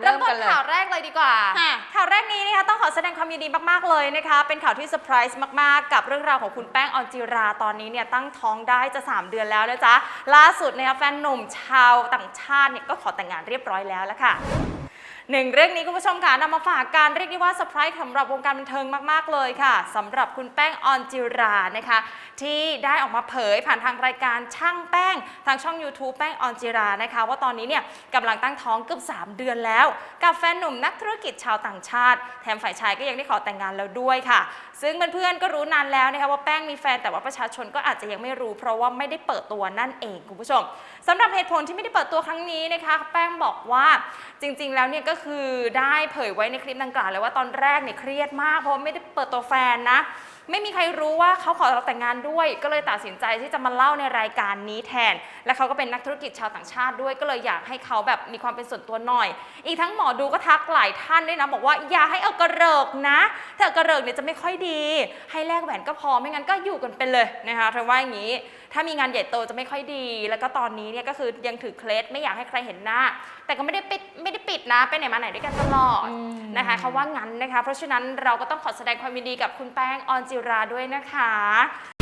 เริ่มต้นข่าวแรกเลยดีกว่า ข่าวแรกนี้นะคะต้องขอแสดงความยินดีมากๆเลยนะคะ เป็นข่าวที่เซอร์ไพรส์มากๆ กับเรื่องราวของคุณแป้งออนจิรา ตอนนี้เนี่ยตั้งท้องได้จะ 3 เดือนแล้วนะจ๊ะ ล่าสุดนะคะแฟนหนุ่มชาวต่างชาติเนี่ยก็ขอแต่งงานเรียบร้อยแล้วละวค่ะ หนึ่งเรื่องนี้คุณผู้ชมค่ะนำมาฝากการเรียกได้ว่าเซอร์ไพรส์สำหรับวงการบันเทิงมาก ๆ เลยค่ะสำหรับคุณแป้งออนจิรานะคะ ที่ได้ออกมาเผยผ่านทางรายการช่างแป้ง ทางช่อง YouTube แป้งออนจิรานะคะ ว่าตอนนี้เนี่ยกำลังตั้งท้องเกือบ3 เดือนแล้ว กับแฟนหนุ่มนักธุรกิจชาวต่างชาติ แถมฝ่ายชายก็ยังได้ขอแต่งงานแล้วด้วยค่ะ ซึ่งเพื่อนๆก็รู้นานแล้วนะคะว่าแป้งมีแฟนแต่ว่าประชาชนก็อาจจะยังไม่รู้ เพราะว่าไม่ได้เปิดตัวนั่นเองคุณผู้ชมสำหรับเหตุผลที่ไม่ได้เปิดตัวครั้งนี้นะคะ แป้งบอกว่าจริง ๆ แล้วเนี่ยก็คือได้เผยไว้ในคลิปดังกล่าวเลยว่าตอนแรกเนี่ยเครียดมากเพราะไม่ได้เปิดตัวแฟนนะ ไม่มีใครรู้ว่าเขาขอเราแต่งงานด้วย ก็เลยตัดสินใจที่จะมาเล่าในรายการนี้แทน และเขาก็เป็นนักธุรกิจชาวต่างชาติด้วย ก็เลยอยากให้เขาแบบมีความเป็นส่วนตัวหน่อย อีกทั้งหมอดูก็ทักหลายท่านด้วยนะ บอกว่าอย่าให้เอากระเริกนะถ้าเอากระเริกเนี่ยจะไม่ค่อยดี ให้แลกแหวนก็พอไม่งั้นก็อยู่กันไปเลยนะคะเธอว่าอย่างนี้ ถ้ามีงานใหญ่โตจะไม่ค่อยดี แล้วก็ตอนนี้เนี่ยก็คือยังถือเคล็ดไม่อยากให้ใครเห็นหน้า แต่ก็ไม่ได้ปิดไม่ได้ปิดนะไปไหนมาไหนด้วยกันตลอดอืมนะคะเขาว่างั้นนะคะ เพราะฉะนั้นเราก็ต้องขอแสดงความยินดีกับคุณแป้งออนจิราด้วยนะคะ